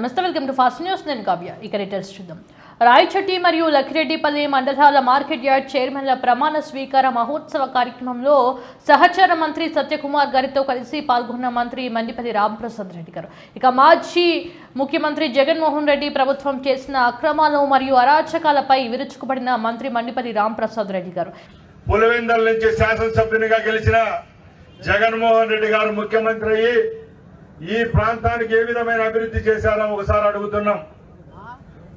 నమస్తే welcome to fast news. నేను కావ్య. ఇక డీటెయిల్స్ చూద్దాం. రాయచోటి మరియు లక్కిరెడ్డిపల్లి మండలాల మార్కెట్ యార్డ్ చైర్మన్ల ప్రమాణ స్వీకార మహోత్సవ కార్యక్రమంలో సహచార మంత్రి సత్యకుమార్ గారితో కలిసి పాల్గొన్న మంత్రి మండిపల్లి రామప్రసాద్ రెడ్డి గారు. ఇక మాజీ ముఖ్యమంత్రి జగన్మోహన్ రెడ్డి ప్రభుత్వం చేసిన అక్రమాలు మరియు అరాచకాలపై విరుచుకుపడిన మంత్రి మండిపల్లి రామప్రసాద్ రెడ్డి గారు. పులివెందల నుంచి శాసనసభ్యునిగా గెలిచిన జగన్మోహన్ రెడ్డి గారు ముఖ్యమంత్రి అయ్యి ఈ ప్రాంతానికి ఏ విధమైన అభివృద్ధి చేశారో ఒకసారి అడుగుతున్నాం.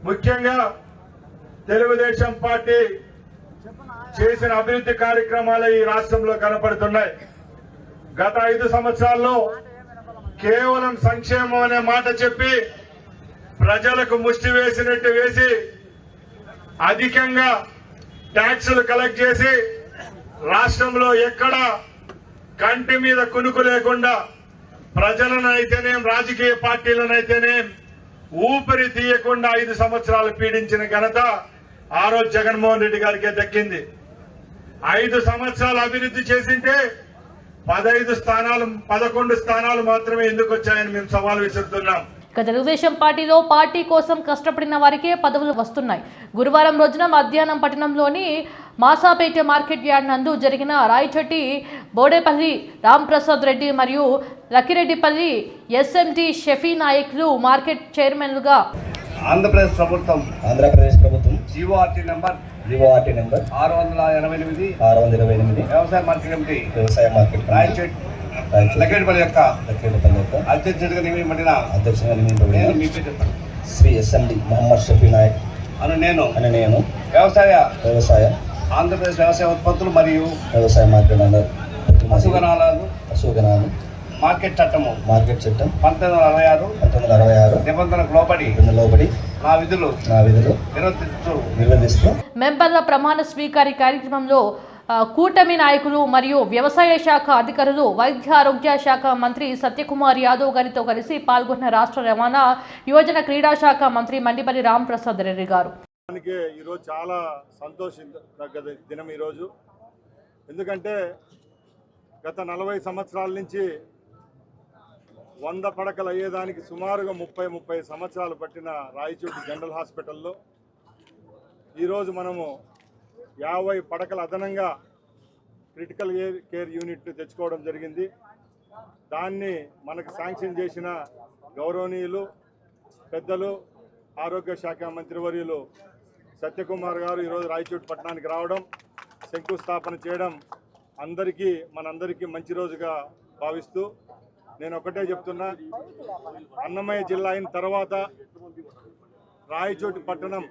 ముఖ్యంగా తెలుగుదేశం పార్టీ చేసిన అభివృద్ధి కార్యక్రమాలు ఈ రాష్ట్రంలో కనపడుతున్నాయి. గత ఐదు సంవత్సరాల్లో కేవలం సంక్షేమం అనే మాట చెప్పి ప్రజలకు ముష్టి వేసినట్టు వేసి అధికంగా ట్యాక్సులు కలెక్ట్ చేసి రాష్ట్రంలో ఎక్కడ కంటి మీద కునుకు లేకుండా ప్రజలను అయితేనేం రాజకీయ పార్టీలను అయితేనేం ఊపిరి తీయకుండా ఐదు సంవత్సరాలు పీడించిన ఘనత ఆ రోజు జగన్మోహన్ రెడ్డి గారికే దక్కింది. ఐదు సంవత్సరాలు అభివృద్ధి చేసింటే పదహైదు స్థానాలు పదకొండు స్థానాలు మాత్రమే ఎందుకు వచ్చాయని మేము సవాల్ విసురుతున్నాం. ఇక తెలుగుదేశం పార్టీలో పార్టీ కోసం కష్టపడిన వారికే పదవులు వస్తున్నాయి. గురువారం రోజున మధ్యాహ్నం పట్టణంలోని మాసాపేట మార్కెట్ యార్డ్ నందు జరిగిన రాయచోటి బోడేపల్లి రాంప్రసాద్ రెడ్డి మరియు లక్కిరెడ్డిపల్లి ఎస్ఎంటి షఫీ నాయకులు మార్కెట్ చైర్మన్లుగా ఆంధ్రప్రదేశ్ ప్రభుత్వం ఆంధ్రప్రదేశ్ ప్రభుత్వం జీవోఆర్టీ నెంబర్ జీవోఆర్టీ నెంబర్ ఆరు వందల ఎనభై ఎనిమిది ఆరు వందల ఇరవై ఎనిమిది వ్యవసాయ మార్కెట్ కమిటీ వ్యవసాయ మార్కెట్ రాయచోట్ లక్కేటిపల్లి యొక్క యొక్క అధ్యక్షుడిగా నియమింపబడిన అధ్యక్షుగా నేను నియమింపబడిన మీ పేరు చెప్పండి. శ్రీ ఎస్ఎండి మహమ్మద్ షఫీ నాయక్ అను నేను అని నేను వ్యవసాయ వ్యవసాయ ఆంధ్రప్రదేశ్ వ్యవసాయ ఉత్పత్తులు మరియు వ్యవసాయ మార్కెట్ అన్న పశుగణాలను పశుగణాలు మార్కెట్ చట్టము మార్కెట్ చట్టం పంతొమ్మిది వందల అరవై ఆరు పంతొమ్మిది వందల అరవై ఆరు నిబంధనలకు లోబడి లోబడి నా విధులు నా విధులు నిర్వర్తిస్తూ నిర్వహిస్తూ మెంబర్ల ప్రమాణ స్వీకారి కార్యక్రమంలో కూటమి నాయకులు మరియు వ్యవసాయ శాఖ అధికారులు వైద్య ఆరోగ్య శాఖ మంత్రి సత్యకుమార్ యాదవ్ గారితో కలిసి పాల్గొన్న రాష్ట్ర రవాణా యువజన క్రీడా శాఖ మంత్రి మండిపల్లి రాంప్రసాద్ రెడ్డి గారు. దానికి ఈరోజు చాలా సంతోషించదగ్గ దినం ఈరోజు. ఎందుకంటే గత నలభై సంవత్సరాల నుంచి వంద పడకలు అయ్యేదానికి సుమారుగా ముప్పై ముప్పై సంవత్సరాలు పట్టిన రాయచోటి జనరల్ హాస్పిటల్లో ఈరోజు మనము యాభై పడకలు అదనంగా క్రిటికల్ కేర్ కేర్ యూనిట్ తెచ్చుకోవడం జరిగింది. దాన్ని మనకు శాంక్షన్ చేసిన గౌరవనీయులు పెద్దలు ఆరోగ్య శాఖ మంత్రివర్యులు సత్యకుమార్ గారు ఈరోజు రాయచోటి పట్టణానికి రావడం శంకుస్థాపన చేయడం అందరికీ మనందరికీ మంచి రోజుగా భావిస్తూ నేను ఒకటే చెప్తున్నా. అన్నమయ్య జిల్లా అయిన తర్వాత రాయచోటి పట్టణం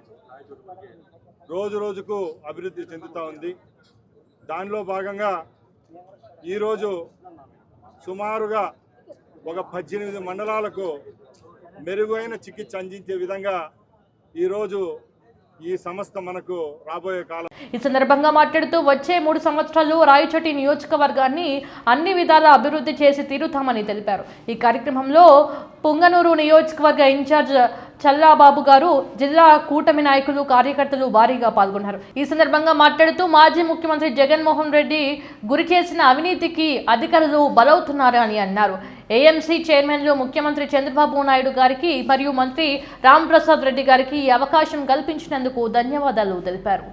రోజు రోజుకు అభివృద్ధి చెందుతూ ఉంది. దానిలో భాగంగా ఈరోజు సుమారుగా ఒక పద్దెనిమిది మండలాలకు మెరుగైన చికిత్స అందించే విధంగా ఈరోజు ఈ సంస్థ మనకు రాబోయే కాలం ఈ సందర్భంగా మాట్లాడుతూ వచ్చే మూడు సంవత్సరాలు రాయచోటి నియోజకవర్గాన్ని అన్ని విధాల అభివృద్ధి చేసి తీరుతామని తెలిపారు. ఈ కార్యక్రమంలో పుంగనూరు నియోజకవర్గ ఇన్ఛార్జ్ చల్లాబాబు గారు జిల్లా కూటమి నాయకులు కార్యకర్తలు భారీగా పాల్గొన్నారు. ఈ సందర్భంగా మాట్లాడుతూ మాజీ ముఖ్యమంత్రి జగన్మోహన్ రెడ్డి గురి చేసిన అవినీతికి అధికారులు బలవుతున్నారని అన్నారు. ఏఎంసీ చైర్మన్లు ముఖ్యమంత్రి చంద్రబాబు నాయుడు గారికి మరియు మంత్రి రాంప్రసాద్ రెడ్డి గారికి ఈ అవకాశం కల్పించినందుకు ధన్యవాదాలు తెలిపారు.